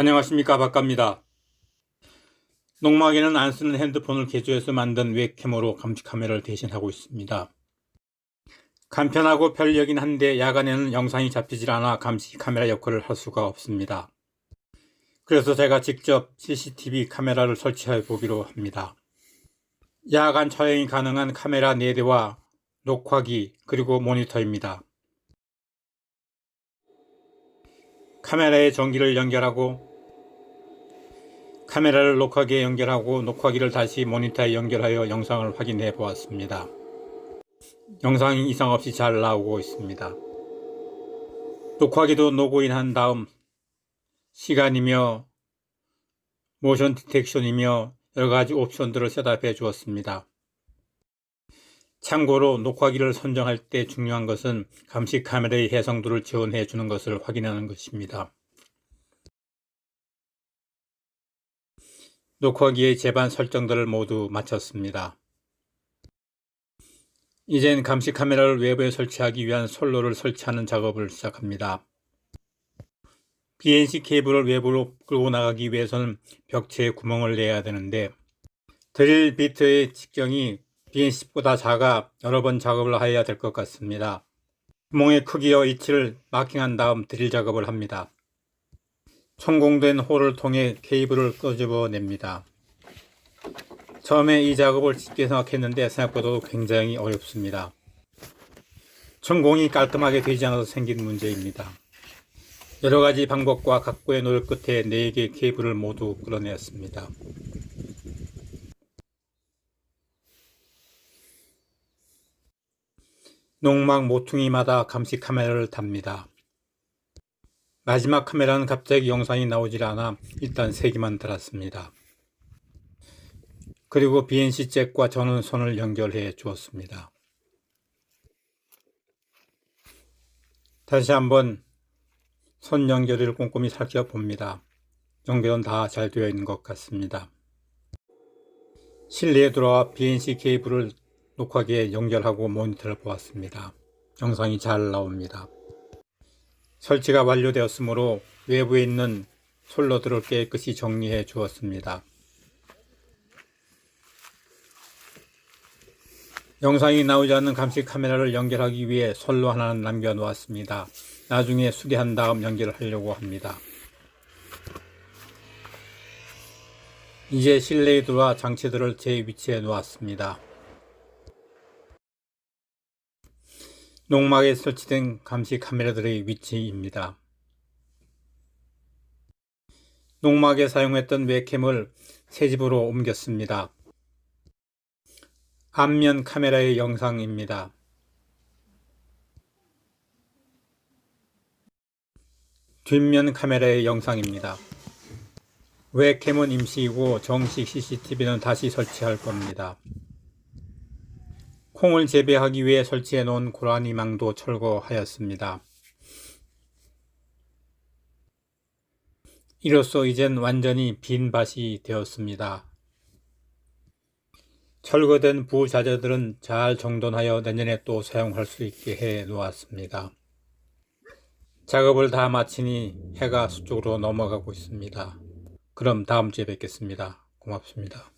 안녕하십니까 박갑니다. 농막에는 안 쓰는 핸드폰을 개조해서 만든 웹캠으로 감시 카메라를 대신하고 있습니다. 간편하고 편리하긴 한데 야간에는 영상이 잡히질 않아 감시 카메라 역할을 할 수가 없습니다. 그래서 제가 직접 CCTV 카메라를 설치해 보기로 합니다. 야간 촬영이 가능한 카메라 4대와 녹화기 그리고 모니터입니다. 카메라에 전기를 연결하고 카메라를 녹화기에 연결하고 녹화기를 다시 모니터에 연결하여 영상을 확인해 보았습니다. 영상이 이상 없이 잘 나오고 있습니다. 녹화기도 로그인한 다음 시간이며 모션 디텍션이며 여러 가지 옵션들을 셋업해 주었습니다. 참고로 녹화기를 선정할 때 중요한 것은 감시 카메라의 해상도를 지원해 주는 것을 확인하는 것입니다. 녹화기의 제반 설정들을 모두 마쳤습니다. 이젠 감시 카메라를 외부에 설치하기 위한 솔로를 설치하는 작업을 시작합니다. BNC 케이블을 외부로 끌고 나가기 위해서는 벽체에 구멍을 내야 되는데 드릴 비트의 직경이 BNC보다 작아 여러 번 작업을 해야 될 것 같습니다. 구멍의 크기와 위치를 마킹한 다음 드릴 작업을 합니다. 천공된 홀을 통해 케이블을 끄집어 냅니다. 처음에 이 작업을 쉽게 생각했는데 생각보다도 굉장히 어렵습니다. 천공이 깔끔하게 되지 않아서 생긴 문제입니다. 여러 가지 방법과 각고의 노력 끝에 4개의 케이블을 모두 끌어내었습니다. 농막 모퉁이마다 감시 카메라를 답니다. 마지막 카메라는 갑자기 영상이 나오질 않아 일단 3개만 달았습니다. 그리고 BNC 잭과 전원선을 연결해 주었습니다. 다시 한번 선 연결을 꼼꼼히 살펴봅니다. 연결은 다 잘 되어 있는 것 같습니다. 실내에 들어와 BNC 케이블을 녹화기에 연결하고 모니터를 보았습니다. 영상이 잘 나옵니다. 설치가 완료되었으므로 외부에 있는 솔로들을 깨끗이 정리해 주었습니다. 영상이 나오지 않는 감시 카메라를 연결하기 위해 솔로 하나는 남겨 놓았습니다. 나중에 수리한 다음 연결을 하려고 합니다. 이제 실내에 들어와 장치들을 제 위치에 놓았습니다. 농막에 설치된 감시 카메라들의 위치입니다. 농막에 사용했던 웹캠을 새 집으로 옮겼습니다. 앞면 카메라의 영상입니다. 뒷면 카메라의 영상입니다. 웹캠은 임시이고 정식 CCTV는 다시 설치할 겁니다. 콩을 재배하기 위해 설치해 놓은 고라니 망도 철거하였습니다. 이로써 이젠 완전히 빈 밭이 되었습니다. 철거된 부자재들은 잘 정돈하여 내년에 또 사용할 수 있게 해 놓았습니다. 작업을 다 마치니 해가 서쪽으로 넘어가고 있습니다. 그럼 다음 주에 뵙겠습니다. 고맙습니다.